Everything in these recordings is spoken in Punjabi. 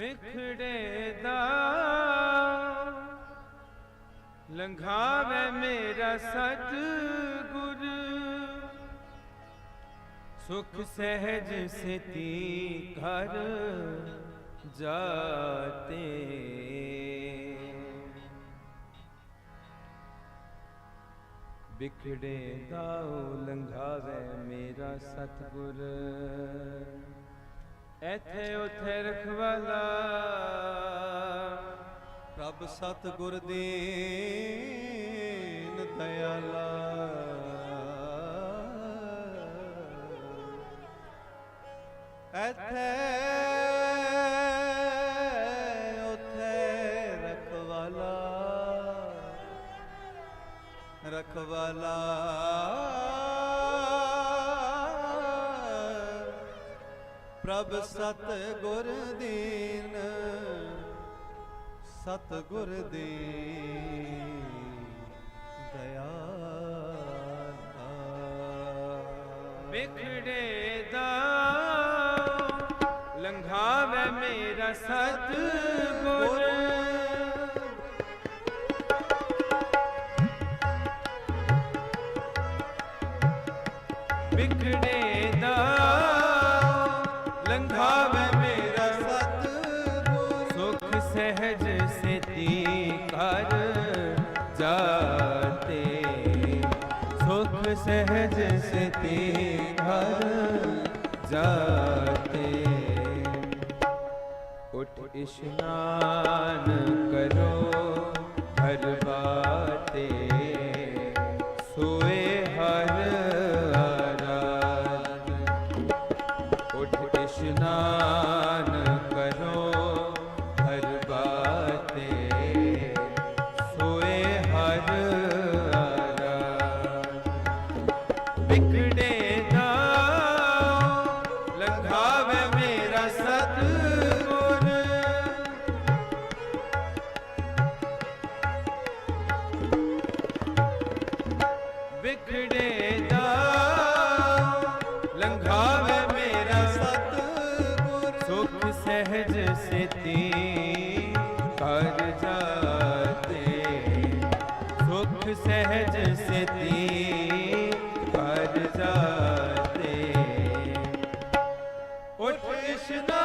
ਵਿਖੜੇ ਦਾ। ਲੰਘਾਵੇ ਮੇਰਾ ਸਤ ਗੁਰ ਸੁਖ ਸਹਿਜ ਸਿਤੀ ਘਰ ਜਾਤੇ। ਵਿਖੜੇ ਦਾਉ ਲੰਘਾਵੇ ਮੇਰਾ ਸਤਗੁਰ। ਐਥੇ ਉਥੇ ਰਖਵਾਲਾ। ਰੱਬ ਸਤ ਗੁਰ ਦੀਨ ਦਇਆਲਾ ਐਥੇ ਉਥੇ ਰਖਵਾਲਾ। ਰਖਵਾਲਾ। ਪ੍ਰਭ ਸਤ ਗੁਰ ਦੀਨ ਸਤ ਗੁਰ ਦੀਨ ਦਇਆਲਾ ਵਿਖੜੇ ਦਾ ਲੰਘਾਵੇ ਮੇਰਾ ਸਤਗੁਰ। ਵਿਖੜੇ ਸੁਖ ਸਹਿਜ ਸਿਤੀ ਘਰ ਜਾਤੇ। ਉਠ ਇਸ਼ਨਾਨ ਕਰੋ ਹਰ ਵਿਖੜੇ ਦਾ। ਲੰਘਾਵੇ ਮੇਰਾ ਸਤਗੁਰ ਵਿਖੜੇ ਦਾ। ਲੰਘਾਵੇ ਮੇਰਾ ਸਤਿਗੁਰ ਸੁਖ ਸਹਿਜ ਸਿਤੀ ਕਰ ਜਾਤੇ। ਸੁਖ ਸਹਿਜ ਸਿਤੀ ਜਾਤੇ ਉਠ ਇਸ਼ਨਾਨ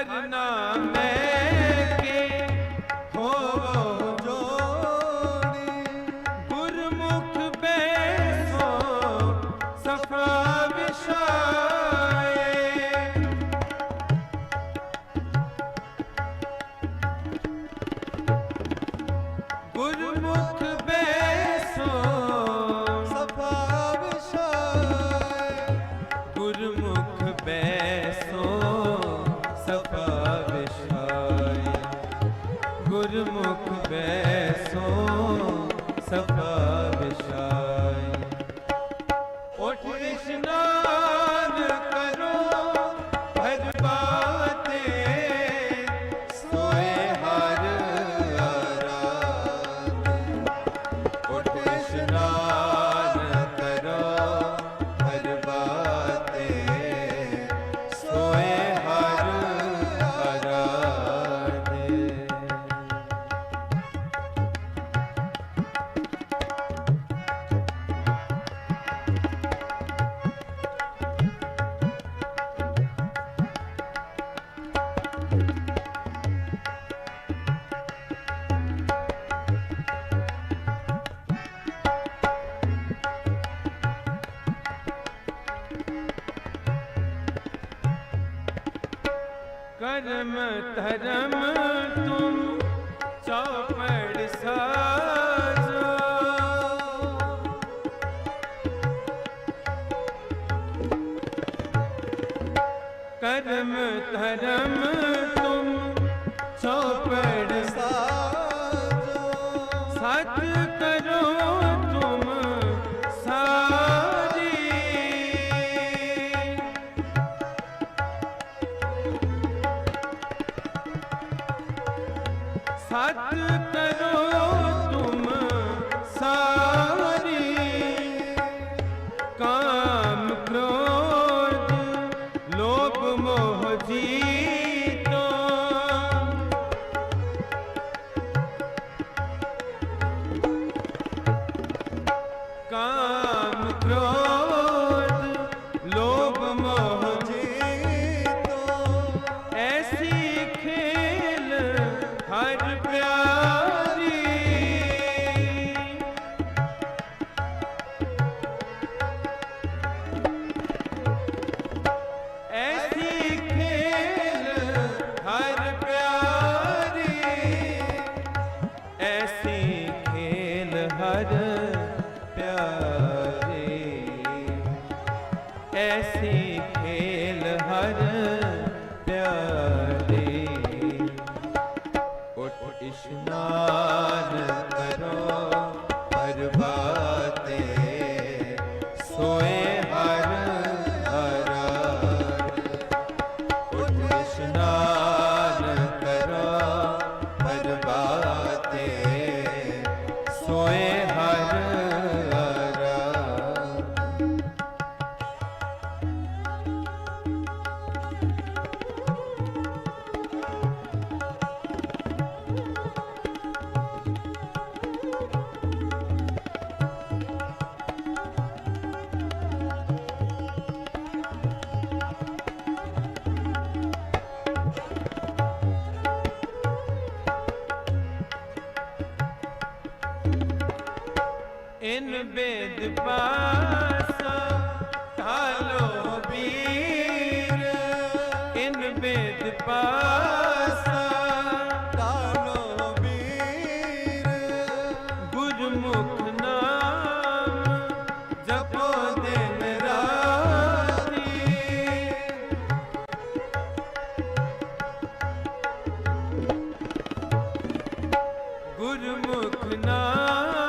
ਹਰ ਨਾਮੇ ਕਰਮ ਧਰਮ ਤੁਮ ਚੌਪੜ ਸਾਜੋ। ਕਰਮ ਧਰਮ ਤੁਮ ਚੌਪੜ ਸਾਜੋ। ਇਨ ਬੇਦ ਪਾਸਾ ਢਾਲੋ ਵੀਰ ਇਨ ਬੇਦ ਪਾਸਾ, ਕਾਲੋ ਵੀਰ ਗੁਰਮੁਖ ਨਾਮ ਜਪੋ ਦਿਨ ਰਾਤੀ। ਗੁਰਮੁਖ ਨਾਮ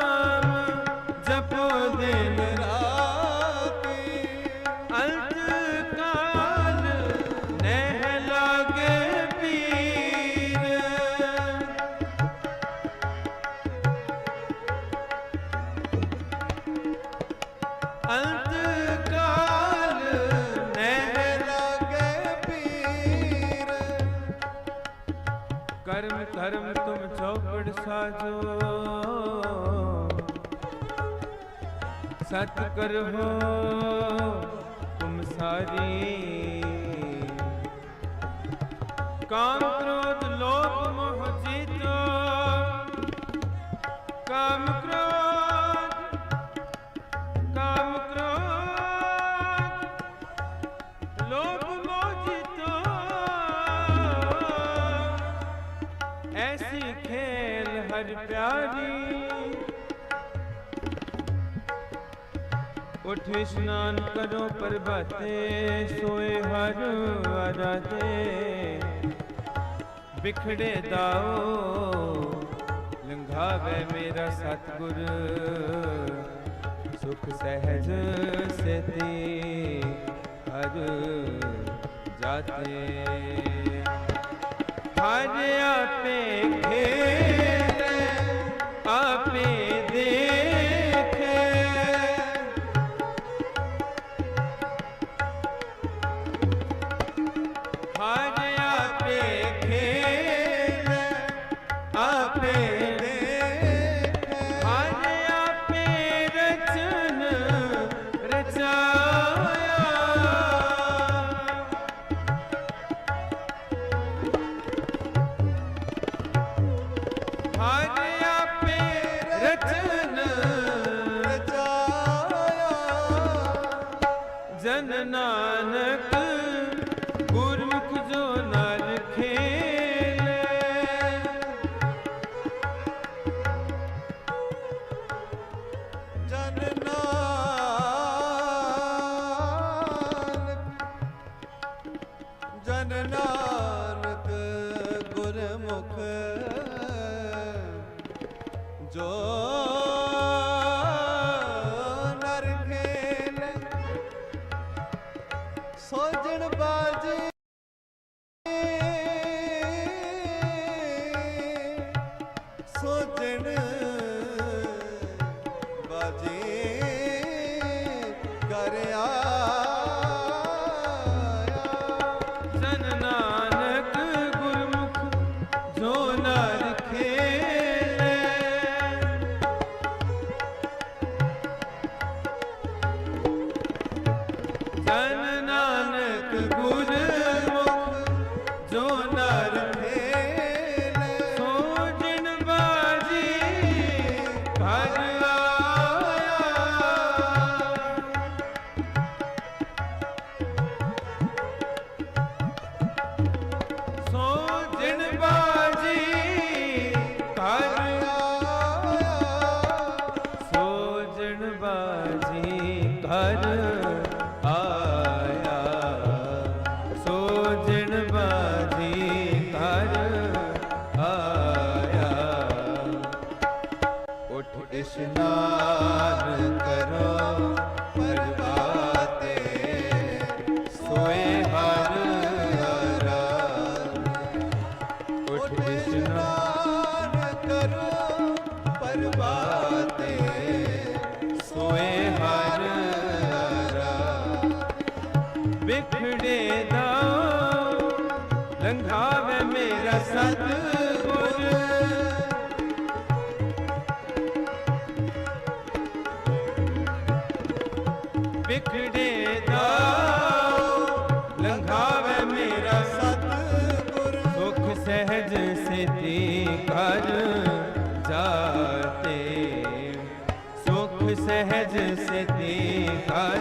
ਕਰਮ, ਧਰਮ ਤੁਮ ਚੌਪੜ ਸਾਜੋ। ਸਤ ਕਰੋ ਤੁਮ ਸਾਰੀ। ਕਾਮ ਕ੍ਰੋਧ ਲੋਭ ਮੋਹ ਜੀਤੋ। ਕਾਮ ਐਸੀ ਖੇਲ, ਹਰ ਪਿਆਰੀ। ਉਠ ਇਸ਼ਨਾਨ ਕਰੋ ਪ੍ਰਭਾਤੇ, ਸੋਏ ਹਰ ਅਰਾਤੇ ਵਿਖੜੇ ਦਾਓ, ਲੰਘਾਵੇ ਮੇਰਾ ਸਤਗੁਰ। ਸੁਖ ਸਹਿਜ ਸਤੀ ਹਰ ਜਾਤੇ। ਧਨ ਨਾਨਕ ਗੁਰਮੁਖ ਜੋ ਨਰ ਫੇਰ ਸੋਜਣ ਬਾਜੀ, ਘਰ ਆਇਆ। ਸੋਜਣ ਬਾਜੀ, ਘਰ ਆਇਆ। ਸੋਜਣ ਬਾਜੀ, ਘਰ ਮੇਰਾ ਸਤਿਗੁਰ। ਵਿਖੜੇ ਦਾ ਲੰਘਾਵੇ ਮੇਰਾ ਸਤਿਗੁਰ। ਸੁਖ ਸਹਿਜ ਸਿਤੀ ਕਰ ਜਾਤੇ। ਸਹਿਜ ਸਿਤੀ ਕਰ